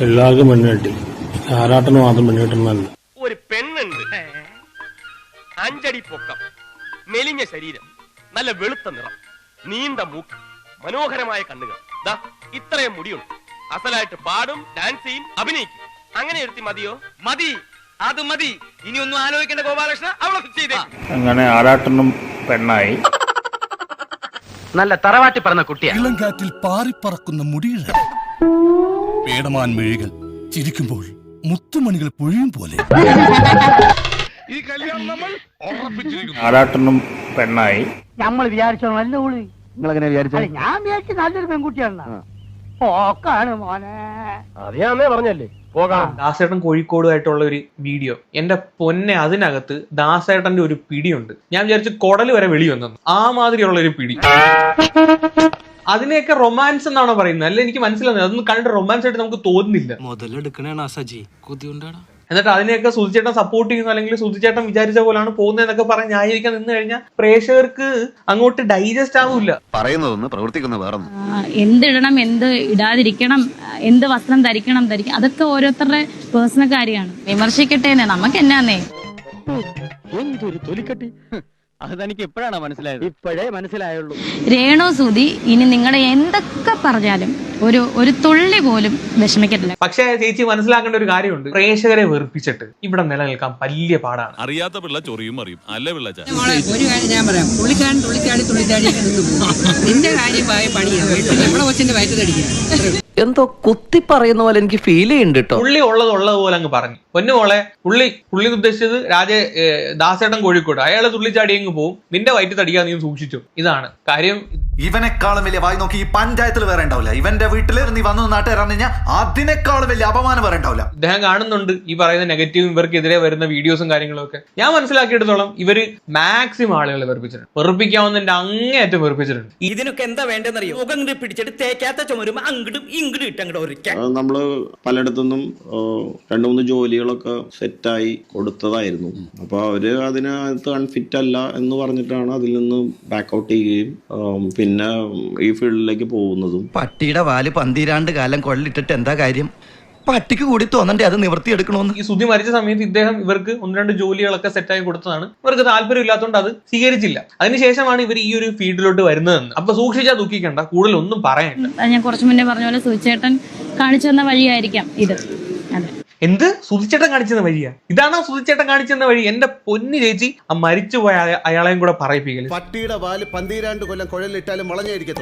എല്ലാവർക്കും പെണ്ണ് കിട്ടി. ആറാട്ടിന് മാത്രം പെണ്ണ് കിട്ടുന്നതല്ല. ഒരു പെണ്ണുണ്ട്. അഞ്ചടി പൊക്കം മെലിഞ്ഞ ശരീരം നല്ല വെളുത്ത നിറം നീണ്ട മൂക്ക് മനോഹരമായ കണ്ണുകൾ. ദാ ഇത്രയും മുടിയുണ്ട്. അസലായിട്ട് പാടും ഡാൻസ് ചെയ്യും അഭിനയിക്കും. അങ്ങനെ എടുത്തി മതിയോ? മതി. അത് മതി. ഇനി ഒന്നും ആലോചിക്കേണ്ട ഗോപാലകൃഷ്ണ അവളെ ചെയ്തേ. അങ്ങനെ ആറാട്ടനും പെണ്ണായി. നല്ല തറവാട്ടി പറഞ്ഞ കുട്ടിയാ. ഇളങ്കാറ്റിൽ പാറിപ്പറക്കുന്ന മുടിയിഴ. പേടമാൻ മിഴികൾ ചിരിക്കുമ്പോൾ മുത്തുമണികൾ പൊഴിയും പോലെ. ആറാട്ടനും പെണ്ണായി. നമ്മൾ വിചാരിച്ചോ നല്ല ഉള്ളി. നിങ്ങളെങ്ങനെ വിചാരിച്ചു? അല്ല ഞാൻ വിചാരിച്ച നല്ലൊരു പെൺകുട്ടിയാണ് പോക്കാണ് മോനെ. അറിയാന്നേ പറഞ്ഞല്ലേ? പോകാം. ദാസേട്ടൻ കോഴിക്കോടുമായിട്ടുള്ള ഒരു വീഡിയോ. എന്റെ പൊന്നെ അതിനകത്ത് ദാസേട്ടന്റെ ഒരു പിടിയുണ്ട്. ഞാൻ വിചാരിച്ചു കൊടൽ വരെ വെളി വന്നു. ആ മാതിരിയുള്ള ഒരു പിടി. അതിനെയൊക്കെ റൊമാൻസ് എന്നാണോ പറയുന്നത്? അല്ല? എനിക്ക് മനസ്സിലാവുന്നത് അതൊന്നും കണ്ടിട്ട് റൊമാൻസ് ആയിട്ട് നമുക്ക് തോന്നുന്നില്ല. മുതലെടുക്കണേണ സജി. കൊതിയുണ്ടാടാ. എന്നിട്ട് അതിനെയൊക്കെ സുധിച്ചേട്ടൻ സപ്പോർട്ട് ചെയ്യുന്നു. അല്ലെങ്കിൽ സുധിച്ചേട്ടൻ വിചാരിച്ച പോലാണ് പോകുന്നതെന്നൊക്കെ പറഞ്ഞ് ന്യായീകരിക്കാൻ നിന്ന് കഴിഞ്ഞാൽ പ്രേക്ഷകർക്ക് അങ്ങോട്ട് ഡൈജസ്റ്റ് ആവില്ല. പറയുന്നതൊന്ന് പ്രവർത്തിക്കുന്ന വേറെ എന്ത് എന്തിടണം എന്ത് ഇടാതിരിക്കണം എന്ത് വസ്ത്രം ധരിക്കണം ധരിക്കണം അതൊക്കെ ഓരോരുത്തരുടെ പേഴ്സണൽ കാര്യമാണ്. വിമർശിക്കട്ടെ നമുക്ക് എന്നാന്നേ? എന്തൊരു തൊലിക്കട്ടി. അത് തനിക്ക് എപ്പോഴാണ് മനസ്സിലായത്? ഇപ്പോഴേ മനസ്സിലായുള്ളൂ. രേണോ സുതി ഇനി നിങ്ങളെ എന്തൊക്കെ പറഞ്ഞാലും ഒരു ഒരു തുള്ളി പോലും വിഷമിക്കത്തില്ല. പക്ഷേ ചേച്ചി മനസ്സിലാക്കേണ്ട ഒരു കാര്യമുണ്ട്. പ്രേക്ഷകരെ വെറുപ്പിച്ചിട്ട് ഇവിടെ നിലനിൽക്കാൻ വലിയ പാടാണ്. അറിയാത്ത പിള്ള ചൊറിയും അറിയും അല്ല പിള്ള ഒരു കാര്യം ഞാൻ പറയാം. പുള്ളിക്കാരൻ തുള്ളിച്ചാടി തുള്ളിച്ചാടി നിന്റെ കാര്യമായ പണിയാണ് നമ്മളെ കൊച്ചിന്റെ വയറ്റത്തടിക്കുക എന്തോ കുത്തി പറയുന്ന പോലെ എനിക്ക് ഫീൽ ചെയ്യുന്നുണ്ട് കേട്ടോ. പുള്ളി ഉള്ളത് ഉള്ളത് പോലെ അങ്ങ് പറഞ്ഞു. പൊന്നുമോളെ പുള്ളി പുള്ളി ഉദ്ദേശിച്ചത് രാജ ദാസേട്ടൻ കോഴിക്കോട്. അയാളെ തുള്ളിച്ചാടി അങ്ങ് പോവും. നിന്റെ വയറ്റ് തടിക്കാൻ നീ സൂക്ഷിച്ചു. ഇതാണ് കാര്യം. ഇവനെക്കാളും വലിയ വായി നോക്കി ഈ പഞ്ചായത്തിൽ വേറെ ഉണ്ടാവില്ല. ഇവന്റെ വീട്ടിൽ നീ വന്നു നാട്ടുകാരാണെന്ന് കഴിഞ്ഞാൽ അതിനേക്കാളും വലിയ അപമാനം വേറെ ഉണ്ടാവില്ല. ഇദ്ദേഹം കാണുന്നുണ്ട്. ഈ പറയുന്ന നെഗറ്റീവ് ഇവർക്കെതിരെ വരുന്ന വീഡിയോസും കാര്യങ്ങളും ഒക്കെ ഞാൻ മനസ്സിലാക്കിയെടുത്തോളം ഇവർ മാക്സിമം ആളുകളെ വെറുപ്പിച്ചിട്ടുണ്ട്. വെറുപ്പിക്കാവുന്നതിന്റെ അങ്ങേയറ്റം വെറുപ്പിച്ചിട്ടുണ്ട്. ഇതിനൊക്കെ എന്താ വേണ്ടെന്നറിയോ മുഖം ഇങ്ങോട്ട് പിടിച്ചിട്ട് തേക്കാത്ത ചുമരും അങ്ങടും ഇങ്ങടും ഇട്ടങ്ങോട്ട് അങ്ങോട്ട് നമ്മൾ പലയിടത്തുനിന്നും രണ്ടു മൂന്ന് ജോലികളൊക്കെ സെറ്റായി കൊടുത്തതായിരുന്നു. അപ്പൊ അവർ അതിനകത്ത് അൺഫിറ്റ് അല്ല എന്ന് പറഞ്ഞിട്ടാണ് അതിൽ നിന്ന് ബാക്ക് ഔട്ട് ചെയ്യുകയും പിന്നെ ഈ ഫീൽഡിലേക്ക് പോകുന്നതും പട്ടിയുടെ വാൽ പന്തിരാണ്ട് കാലം കൊള്ളിട്ടിട്ട് എന്താ കാര്യം? പട്ടിക്ക് കൂടി തോന്നണ്ടേ അത് നിവർത്തിയെടുക്കണോന്ന് ഈ സുധി മരിച്ച സമയത്ത് ഇദ്ദേഹം ഇവർക്ക് ഒന്ന് രണ്ട് ജോലികളൊക്കെ സെറ്റായി കൊടുത്തതാണ്. ഇവർക്ക് താല്പര്യം ഇല്ലാത്തതുകൊണ്ട് അത് സ്വീകരിച്ചില്ല. അതിനുശേഷമാണ് ഇവർ ഈ ഒരു ഫീൽഡിലോട്ട് വരുന്നതെന്ന്. അപ്പൊ സൂക്ഷിച്ചാൽ ദുഃഖിക്കണ്ട. കൂടുതൽ ഒന്നും പറയാനില്ല ഞാൻ കുറച്ച് മുന്നേ പറഞ്ഞ പോലെ സുചേട്ടൻ കാണിച്ചു തന്ന വഴിയായിരിക്കാം ഇത്. അതെ. എന്ത്? സുധിച്ചേട്ടൻ കാണിച്ചെന്ന വഴിയാ. ഇതാണോ സുധിച്ചേട്ടൻ കാണിച്ചെന്ന വഴി? എന്റെ പൊന്നു ചേച്ചി ആ മരിച്ചുപോയ അയ- അയാളെയും കൂടെ പറയിപ്പിക്കൽ. പട്ടിയുടെ വാൽ പന്തിരാണ്ട് കൊല്ലം കുഴലിട്ടാലും മുളഞ്ഞായിരിക്കത്തു